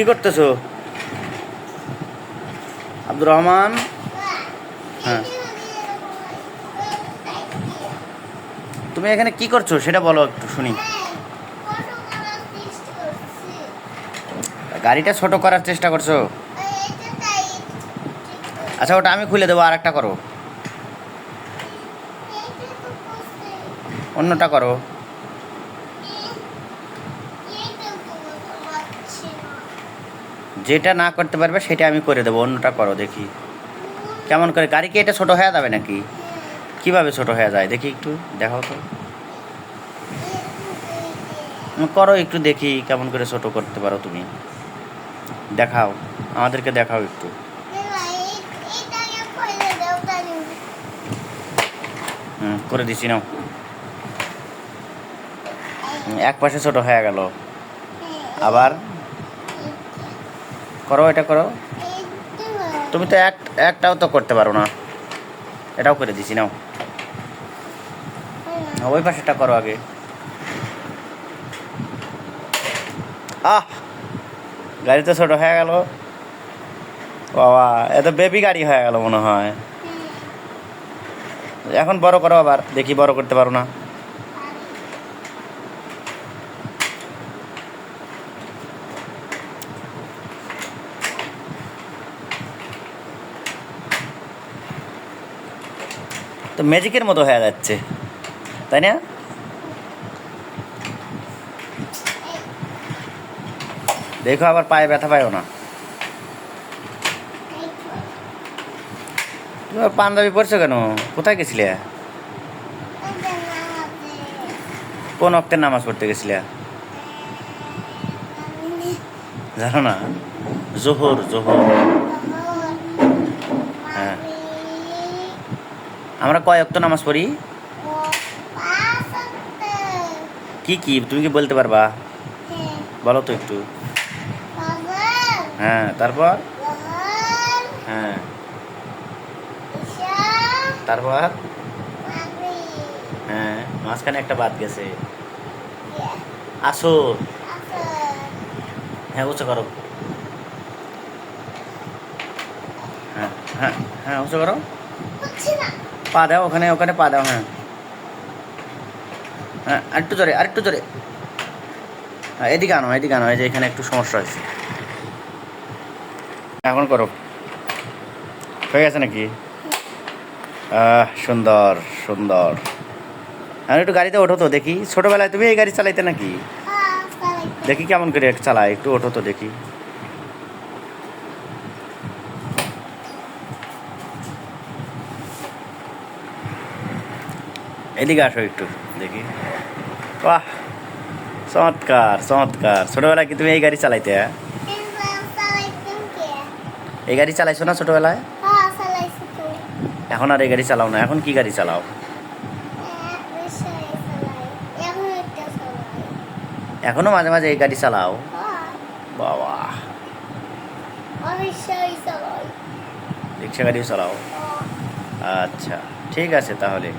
কি করতেছো? আব্দুর রহমান? হ্যাঁ। তুমি এখানে কি করছ? সেটা বলো একটু, শুনি। গাড়িটা ছোট করার চেষ্টা করছ? আচ্ছা ওটা আমি খুলে দেবো আর একটা করো। অন্যটা করো। যেটা না করতে পারবে সেটা আমি করে দেবো, অন্যটা করো দেখি। কেমন করে? গাড়ি কি এটা ছোটো হয়ে যাবে নাকি? কীভাবে ছোট হয়ে যায়? দেখি একটু, দেখাও তো। করো একটু দেখি কেমন করে ছোট করতে পারো তুমি। দেখাও, আমাদেরকে দেখাও একটু। করে দিছি, নাও। এক পাশে ছোট হয়ে গেল। আবার? করো, এটা করো। তুমি তো এক, একটাও তো করতে পারো না। এটাও করে দিছি, নাও। ওই পাশেটা করো আগে। আহ! গাড়ি তো ছোট হয়ে গেল। বাবা, এত বেবি গাড়ি হয়ে গেল মনে হয়। এখন বড় করো আবার, দেখি বড় করতে পারো না। তো ম্যাজিকের মতো হয়ে যাচ্ছে। তাই না? দেখো আবার পায়ে ব্যথা পায়ও না। পাঞ্জাবি পরছো কেন? কোথায় গেছিলে? কোন অক্টের নামাজ পড়তে গেছিলে? জানো না? জোহর জোহর। আমরা কয় অক্ত নামাজ পড়ি? কি কি? তুমি কি বলতে পারবা? বলো তো একটু। হ্যাঁ তারপর? হ্যাঁ। তারপর? হ্যাঁ মাঝখানে একটা বাদ গেছে। আসো হ্যাঁ উঁচু করো। হ্যাঁ হ্যাঁ হ্যাঁ উঁচু করো। পা দাও ওখানে ওখানে পা দাও হ্যাঁ। হ্যাঁ আরেকটু জোরে আরেকটু জোরে। হ্যাঁ এদিকে আনো এদিকে আনো এই যে এখানে একটু সমস্যা হয়েছে। এখন করো। হয়ে গেছে নাকি? সুন্দর সুন্দর। আমি একটু গাড়িতে ওঠো তো দেখি। ছোটোবেলায় তুমি এই গাড়ি চালাইতে নাকি? দেখি কেমন করে চালায় একটু ওঠো তো দেখি। এদিকে আসো একটু, দেখি। বাহ, চমৎকার চমৎকার। ছোটোবেলায় কি তুমি এই গাড়ি চালাইতে হ্যাঁ? এই গাড়ি চালাইছো না ছোটোবেলায়? এখন আর এই গাড়ি চালাও না, এখন কি গাড়ি চালাও? এখনও মাঝে মাঝে এই গাড়ি চালাও? বাবা। রিক্সা গাড়িও চালাও? আচ্ছা ঠিক আছে তাহলে।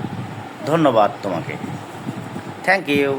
ধন্যবাদ তোমাকে। Thank you